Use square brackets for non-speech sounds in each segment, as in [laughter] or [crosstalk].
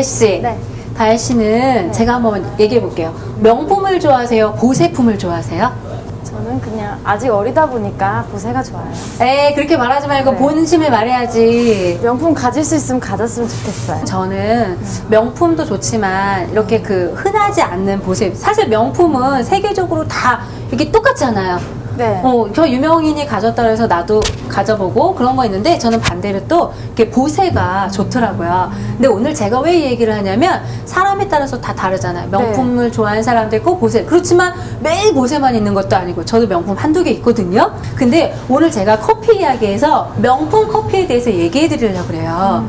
다혜 씨. 네. 다혜 씨는 제가 한번 얘기해 볼게요. 명품을 좋아하세요? 보세품을 좋아하세요? 저는 그냥 아직 어리다 보니까 보세가 좋아요. 에이, 그렇게 말하지 말고 네. 본심을 말해야지. 명품 가질 수 있으면 가졌으면 좋겠어요. 저는 명품도 좋지만 이렇게 그 흔하지 않는 보세 사실 명품은 세계적으로 다 이렇게 똑같잖아요. 네. 어, 저 유명인이 가졌다 그래서 나도 가져보고 그런 거 있는데 저는 반대로 또 이렇게 보세가 좋더라고요. 근데 오늘 제가 왜 이 얘기를 하냐면 사람에 따라서 다 다르잖아요. 명품을 좋아하는 사람도 있고 보세. 그렇지만 매일 보세만 있는 것도 아니고 저도 명품 한두 개 있거든요. 근데 오늘 제가 커피 이야기에서 명품 커피에 대해서 얘기해 드리려고 그래요.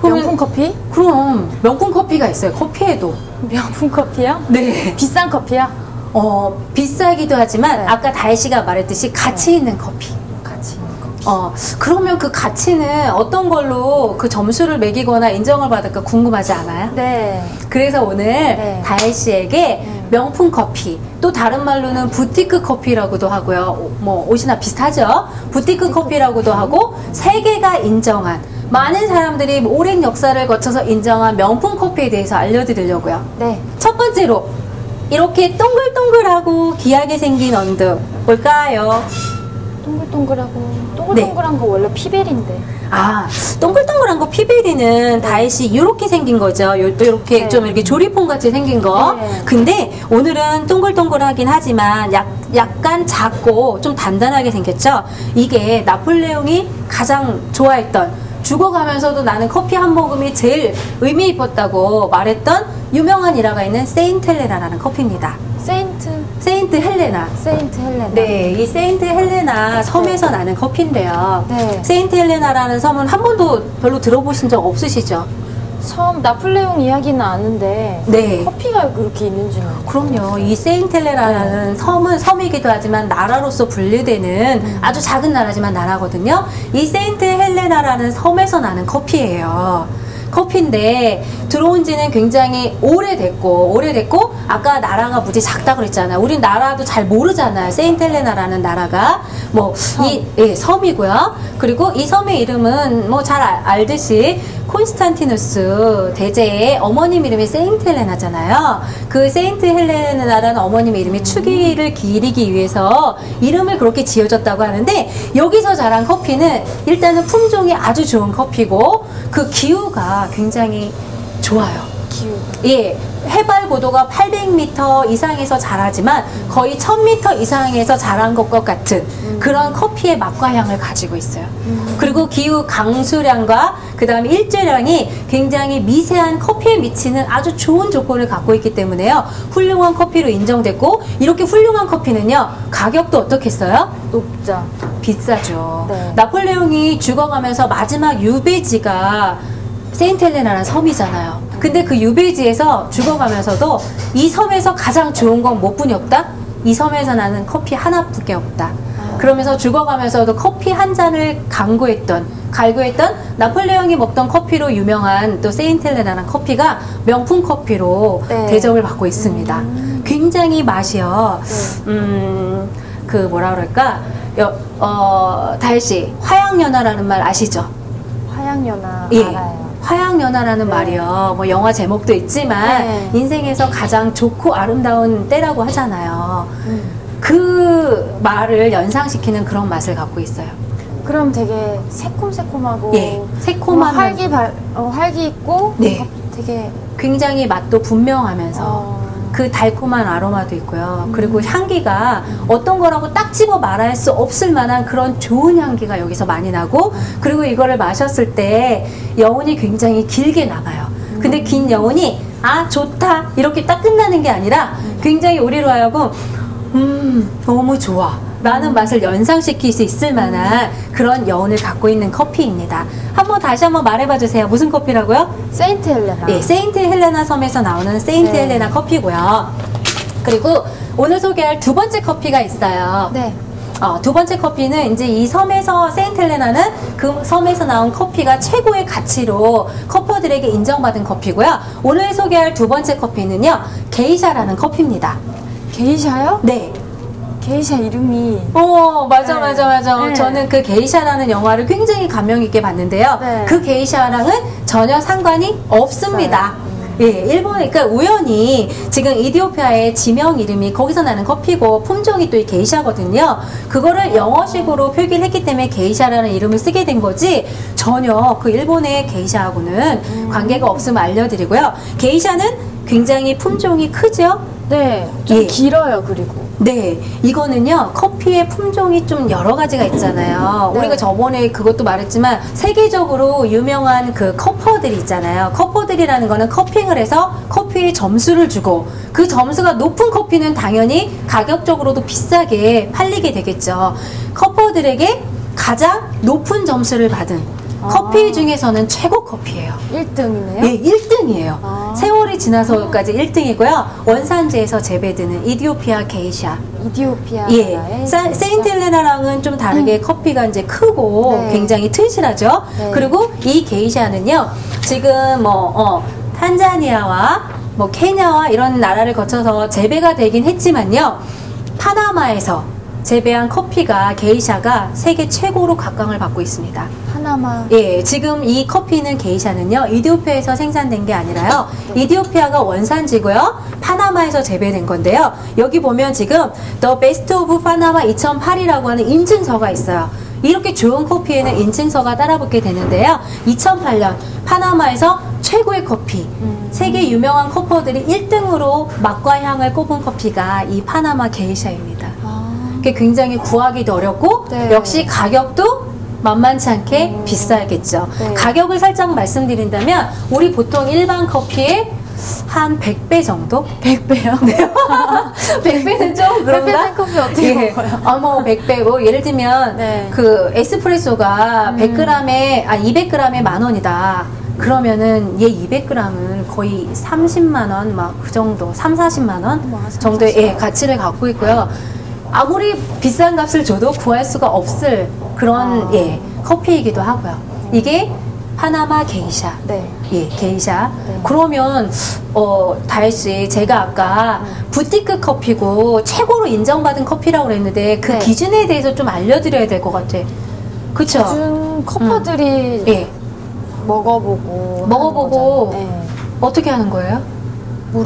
그러면- 명품 커피? 그럼 명품 커피가 있어요. 커피에도. [laughs] 명품 커피요? 네. 비싼 커피요? 어, 비싸기도 하지만 네. 아까 다혜 씨가 말했듯이 가치 있는 커피. 같이 있는 커피. 어, 그러면 그 가치는 어떤 걸로 그 점수를 매기거나 인정을 받을까 궁금하지 않아요? 네. 그래서 오늘 네. 다혜 씨에게 명품 커피, 또 다른 말로는 부티크 커피라고도 하고요. 뭐 옷이나 비슷하죠? 부티크 커피라고도 하고 세계가 인정한 많은 사람들이 오랜 역사를 거쳐서 인정한 명품 커피에 대해서 알려드리려고요. 네. 첫 번째로 이렇게 동글동글하고 귀하게 생긴 언덕 뭘까요? 동글동글하고 동글동글한 거 원래 피벨인데. 아, 동글동글한 거 피베리는 다혜씨 이렇게 생긴 거죠. 요, 요렇게 네. 좀 이렇게 조리퐁 같이 생긴 거. 네. 근데 오늘은 동글동글하긴 하지만 약, 약간 작고 좀 단단하게 생겼죠. 이게 나폴레옹이 가장 좋아했던 죽어가면서도 나는 커피 한 모금이 제일 의미 깊었다고 말했던 유명한 일화가 있는 세인텔레나라는 커피입니다. 세인트 세인트 헬레나. 세인트 헬레나. 네, 이 세인트 헬레나 섬에서 나는 커피인데요. 네. 세인트 헬레나라는 섬은 한 번도 별로 들어보신 적 없으시죠? 처음 나폴레옹 이야기는 아는데 네. 커피가 그렇게 있는 줄은 그럼요. 이 세인트 헬레나라는 섬은 섬이기도 하지만 나라로서 분류되는 아주 작은 나라지만 나라거든요. 이 세인트 헬레나라는 섬에서 나는 커피예요. 커피인데 들어온 지는 굉장히 오래됐고 오래됐고 아까 나라가 무지 작다 그랬잖아요. 우린 나라도 잘 모르잖아요. 세인트 헬레나라는 나라가 뭐이 예, 섬이고요. 그리고 이 섬의 이름은 뭐 잘 알듯이 콘스탄티누스 대제의 어머님 이름이 세인트 헬레나잖아요. 그 세인트 헬레나라는 어머님의 이름이 추기를 기리기 위해서 이름을 그렇게 지어졌다고 하는데 여기서 자란 커피는 일단은 품종이 아주 좋은 커피고 그 기후가 굉장히 좋아요. 기후. 예, 해발 고도가 800m 이상에서 자라지만 거의 1000m 이상에서 자란 것과 같은 그런 커피의 맛과 향을 가지고 있어요. 그리고 기후 강수량과 그 다음에 일조량이 굉장히 미세한 커피에 미치는 아주 좋은 조건을 갖고 있기 때문에요. 훌륭한 커피로 인정됐고 이렇게 훌륭한 커피는요. 가격도 어떻겠어요? 높죠. 비싸죠. 네. 나폴레옹이 죽어가면서 마지막 유배지가 세인텔레나라는 섬이잖아요. 근데 그 유배지에서 죽어가면서도 이 섬에서 가장 좋은 건 뭐뿐이 없다? 이 섬에서 나는 커피 하나뿐이 없다. 그러면서 죽어가면서도 커피 한 잔을 강구했던, 갈구했던 나폴레옹이 먹던 커피로 유명한 또 세인텔레나라는 커피가 명품 커피로 네. 대접을 받고 있습니다. 굉장히 맛이요. 네. 음, 그 뭐라 그럴까? 여, 어, 다혜 씨, 화양연화라는 말 아시죠? 화양연화 예. 알아요. 화양연화라는 네. 말이요. 뭐 영화 제목도 있지만 네. 인생에서 가장 좋고 아름다운 때라고 하잖아요. 음. 그 말을 연상시키는 그런 맛을 갖고 있어요. 그럼 되게 새콤새콤하고 예, 새콤한 뭐 활기 발, 어, 활기 있고 네. 어, 되게 굉장히 맛도 분명하면서 어, 그 달콤한 아로마도 있고요. 그리고 향기가 어떤 거라고 딱 집어 말할 수 없을 만한 그런 좋은 향기가 여기서 많이 나고 그리고 이거를 마셨을 때 여운이 굉장히 길게 남아요. 근데 긴 여운이 아 좋다 이렇게 딱 끝나는 게 아니라 굉장히 우리로 하여금 음 너무 좋아 라는 맛을 연상시킬 수 있을 만한 그런 여운을 갖고 있는 커피입니다. 한번 다시 한번 말해봐 주세요. 무슨 커피라고요? 세인트 헬레나. 예, 세인트 헬레나 섬에서 나오는 세인트 네. 헬레나 커피고요. 그리고 오늘 소개할 두 번째 커피가 있어요. 네. 어, 두 번째 커피는 이제 이 섬에서 세인트 헬레나는 그 섬에서 나온 커피가 최고의 가치로 커퍼들에게 인정받은 커피고요. 오늘 소개할 두 번째 커피는요, 게이샤라는 커피입니다. 게이샤요? 네. 게이샤 이름이 어, 맞아, 네. 맞아, 맞아. 네. 저는 그 게이샤라는 영화를 굉장히 감명 있게 봤는데요. 네. 그 게이샤랑은 전혀 상관이 없습니다. 없어요. 예, 일본, 그러니까 우연히 지금 이디오피아의 지명 이름이 거기서 나는 커피고 품종이 또 이 게이샤거든요. 그거를 영어식으로 표기를 했기 때문에 게이샤라는 이름을 쓰게 된 거지 전혀 그 일본의 게이샤하고는 음. 관계가 없음을 알려드리고요. 게이샤는 굉장히 품종이 크죠? 네, 좀 예. 길어요. 그리고 네, 이거는요 커피의 품종이 좀 여러 가지가 있잖아요. 네. 우리가 저번에 그것도 말했지만 세계적으로 유명한 그 커퍼들이 있잖아요. 커퍼들이라는 거는 커핑을 해서 커피에 점수를 주고 그 점수가 높은 커피는 당연히 가격적으로도 비싸게 팔리게 되겠죠. 커퍼들에게 가장 높은 점수를 받은 아. 커피 중에서는 최고 커피예요. 1등이네요. 예, 1등이에요. 아. 세월이 지나서까지 1등이고요. 원산지에서 재배되는 이디오피아 게이샤. 이디오피아 예. 사-. 세인트헬레나랑은 좀 다르게 커피가 이제 크고 네. 굉장히 튼실하죠. 네. 그리고 이 게이샤는요. 지금 뭐 어, 탄자니아와 뭐 케냐와 이런 나라를 거쳐서 재배가 되긴 했지만요. 파나마에서 재배한 커피가 게이샤가 세계 최고로 각광을 받고 있습니다. 파나마. 예, 지금 이 커피는 게이샤는요, 이디오피아에서 생산된 게 아니라요, 이디오피아가 원산지고요, 파나마에서 재배된 건데요. 여기 보면 지금 The Best of Panama 2008이라고 하는 인증서가 있어요. 이렇게 좋은 커피에는 인증서가 따라붙게 되는데요. 2008년 파나마에서 최고의 커피, 음. 세계 유명한 커퍼들이 1등으로 맛과 향을 꼽은 커피가 이 파나마 게이샤입니다. 아, 그게 굉장히 구하기도 어렵고 네. 역시 가격도 만만치 않게 비싸겠죠. 네. 가격을 살짝 말씀드린다면 우리 보통 일반 커피의 한 100배 정도? 100배요? 100배는 [laughs] [laughs] 좀 그런가? 100배 된 커피 어떻게 먹어요? 아, 뭐 100배고 예를 들면 네. 그 에스프레소가 음. 100g에 아 200g에 만 원이다. 그러면은 얘 200g은 거의 30만 원 막 그 정도, 3, 40만 원 뭐, 3, 정도의 40만 예, 원. 가치를 갖고 있고요. 아무리 비싼 값을 줘도 구할 수가 없을 그런 아. 예, 커피이기도 하고요. 이게 파나마 게이샤. 네. 예, 게이샤. 네. 그러면 어 다혜 씨, 제가 아까 음. 부티크 커피고 최고로 인정받은 커피라고 그랬는데 그 네. 기준에 대해서 좀 알려 드려야 될 것 같아. 그쵸? 요즘 커퍼들이 예. 먹어보고 먹어보고. 거잖아요. 어떻게 하는 거예요? 네.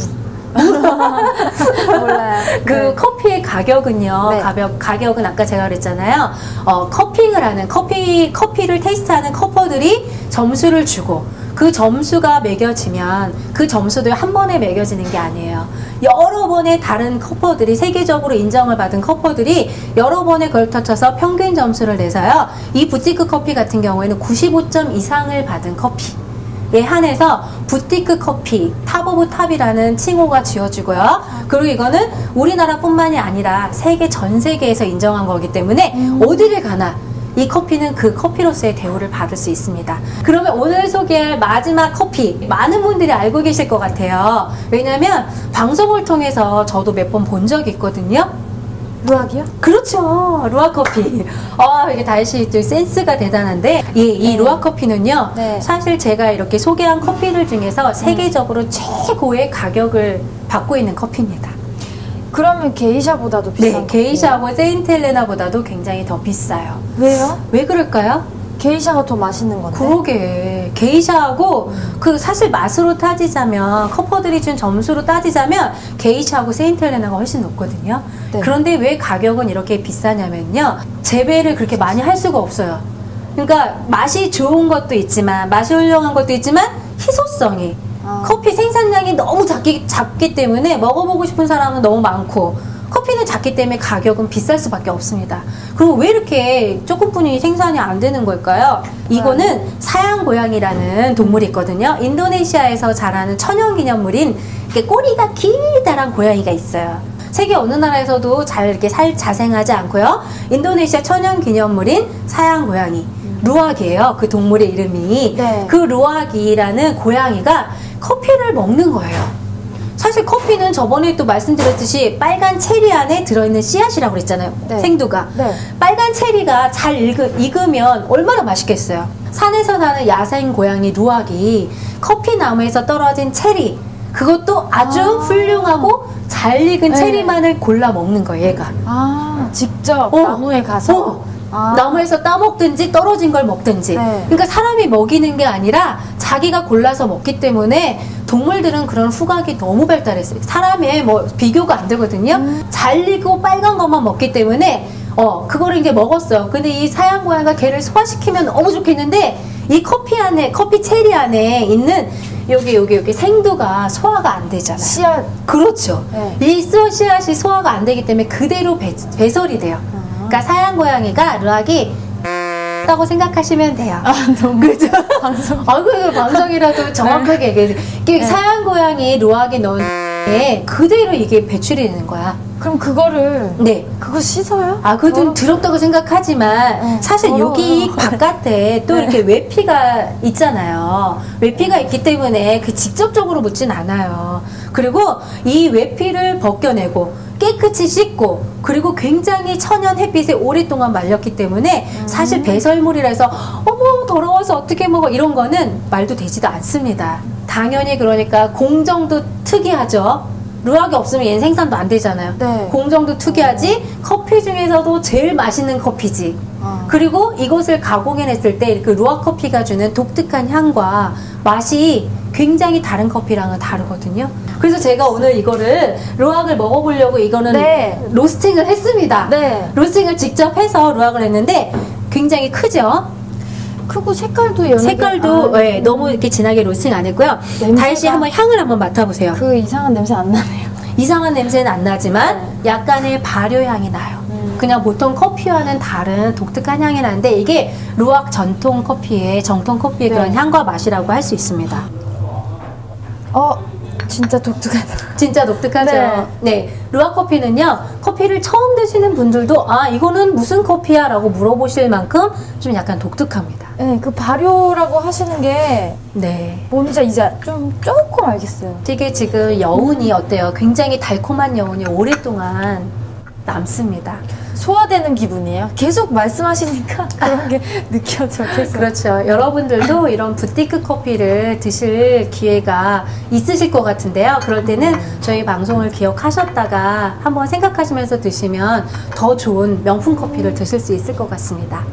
[laughs] 몰라요. 그 네. 커피의 가격은요. 네. 가격 가격은 아까 제가 그랬잖아요. 어, 커핑을 하는 커피 커피를 테스트하는 커퍼들이 점수를 주고 그 점수가 매겨지면 그 점수도 한 번에 매겨지는 게 아니에요. 여러 번의 다른 커퍼들이 세계적으로 인정을 받은 커퍼들이 여러 번에 걸쳐서 평균 점수를 내서요. 이 부티크 커피 같은 경우에는 95점 이상을 받은 커피. 에 한해서 부티크 커피 탑 오브 탑이라는 칭호가 지어지고요. 그리고 이거는 우리나라뿐만이 아니라 세계 전 세계에서 인정한 거기 때문에 어디를 가나 이 커피는 그 커피로서의 대우를 받을 수 있습니다. 그러면 오늘 소개할 마지막 커피 많은 분들이 알고 계실 것 같아요. 왜냐하면 방송을 통해서 저도 몇 번 본 적이 있거든요. 루악이요? 그렇죠. 루아 커피. 아, 이게 다시 또 센스가 대단한데, 예, 이 네. 루아 커피는요, 네. 사실 제가 이렇게 소개한 커피들 중에서 세계적으로 최고의 가격을 받고 있는 커피입니다. 그러면 게이샤보다도 비싼 네? 게이샤하고 세인트헬레나보다도 굉장히 더 비싸요. 왜요? 왜 그럴까요? 게이샤가 더 맛있는 건데. 그러게 게이샤하고 그 사실 맛으로 따지자면 커퍼들이 준 점수로 따지자면 게이샤하고 세인트헬레나가 훨씬 높거든요. 네. 그런데 왜 가격은 이렇게 비싸냐면요 재배를 그렇게 많이 할 수가 없어요. 그러니까 맛이 좋은 것도 있지만 맛이 훌륭한 것도 있지만 희소성이 아. 커피 생산량이 너무 작기, 작기 때문에 먹어보고 싶은 사람은 너무 많고 커피는 작기 때문에 가격은 비쌀 수밖에 없습니다. 그리고 왜 이렇게 조금뿐이 생산이 안 되는 걸까요? 이거는 사양 고양이라는 동물이 있거든요. 인도네시아에서 자라는 천연 기념물인 이렇게 꼬리가 길다란 고양이가 있어요. 세계 어느 나라에서도 잘 이렇게 살 자생하지 않고요. 인도네시아 천연 기념물인 사양 고양이. 루악이에요. 그 동물의 이름이. 네. 그 루악이라는 고양이가 커피를 먹는 거예요. 사실 커피는 저번에 또 말씀드렸듯이 빨간 체리 안에 들어있는 씨앗이라고 그랬잖아요. 네. 생두가. 네. 빨간 체리가 잘 익으, 익으면 얼마나 맛있겠어요. 산에서 사는 야생 고양이 루악이 커피 나무에서 떨어진 체리 그것도 아주 아. 훌륭하고 잘 익은 네. 체리만을 골라 먹는 거예요, 얘가. 아. 아, 직접 어. 나무에 가서. 어. 아. 나무에서 따먹든지 떨어진 걸 먹든지. 네. 그러니까 사람이 먹이는 게 아니라 자기가 골라서 먹기 때문에 동물들은 그런 후각이 너무 발달했어요. 사람의 뭐 비교가 안 되거든요. 음. 잘리고 빨간 것만 먹기 때문에 어 그거를 이제 먹었어요. 근데 이 사양 고양이가 걔를 소화시키면 너무 좋겠는데 이 커피 안에 커피 체리 안에 있는 여기 여기 여기 생두가 소화가 안 되잖아요. 씨앗. 그렇죠. 네. 이 씨앗이 소화가 안 되기 때문에 그대로 배, 배설이 돼요. 아. 그러니까 사양 고양이가 르악이 다고 생각하시면 돼요. 아, 너무. 그죠? 방송. [laughs] 아, 그 방송이라도 정확하게 얘기해. 이게 사양 고양이 루악이 넣은 에 그대로 이게 배출이 되는 거야. 그럼 그거를. 네. 그거 씻어요? 아, 그거 좀 더럽다고 생각하지만 네, 사실 더러워요. 여기 [laughs] 바깥에 또 네. 이렇게 외피가 있잖아요. 외피가 있기 때문에 그 직접적으로 묻진 않아요. 그리고 이 외피를 벗겨내고 깨끗이 씻고 그리고 굉장히 천연 햇빛에 오랫동안 말렸기 때문에 음. 사실 배설물이라 해서 어머 더러워서 어떻게 먹어 이런 거는 말도 되지도 않습니다. 당연히 그러니까 공정도 특이하죠. 루악이 없으면 얘는 생산도 안 되잖아요. 네. 공정도 특이하지 커피 중에서도 제일 맛있는 커피지. 아. 그리고 이것을 가공해냈을 때 그 루악 커피가 주는 독특한 향과 맛이 굉장히 다른 커피랑은 다르거든요. 그래서 제가 오늘 이거를 루악을 먹어보려고 이거는 네. 로스팅을 했습니다. 네. 로스팅을 직접 해서 루악을 했는데 굉장히 크죠. 크고 색깔도 개- 색깔도 아, 예, 너무 이렇게 진하게 로스팅 안 했고요. 다시 한번 향을 한번 맡아보세요. 그 이상한 냄새 안 나네요. 이상한 냄새는 안 나지만 약간의 발효 향이 나요. 음. 그냥 보통 커피와는 다른 독특한 향이 나는데 이게 루악 전통 커피의 정통 커피의 네. 그런 향과 맛이라고 할 수 있습니다. 어, 진짜 독특하다. 진짜 독특하죠. 네. 루악 커피는요, 커피를 처음 드시는 분들도, 아, 이거는 무슨 커피야? 라고 물어보실 만큼 좀 약간 독특합니다. 네, 그 발효라고 하시는 게 네. 뭔지 이제 좀 조금 알겠어요. 되게 지금 여운이 어때요? 굉장히 달콤한 여운이 오랫동안 남습니다. 소화되는 기분이에요. 계속 말씀하시니까 [laughs] 그런 게 느껴져. 계속. 그렇죠. 여러분들도 이런 부티크 커피를 드실 기회가 있으실 것 같은데요. 그럴 때는 저희 방송을 기억하셨다가 한번 생각하시면서 드시면 더 좋은 명품 커피를 드실 수 있을 것 같습니다.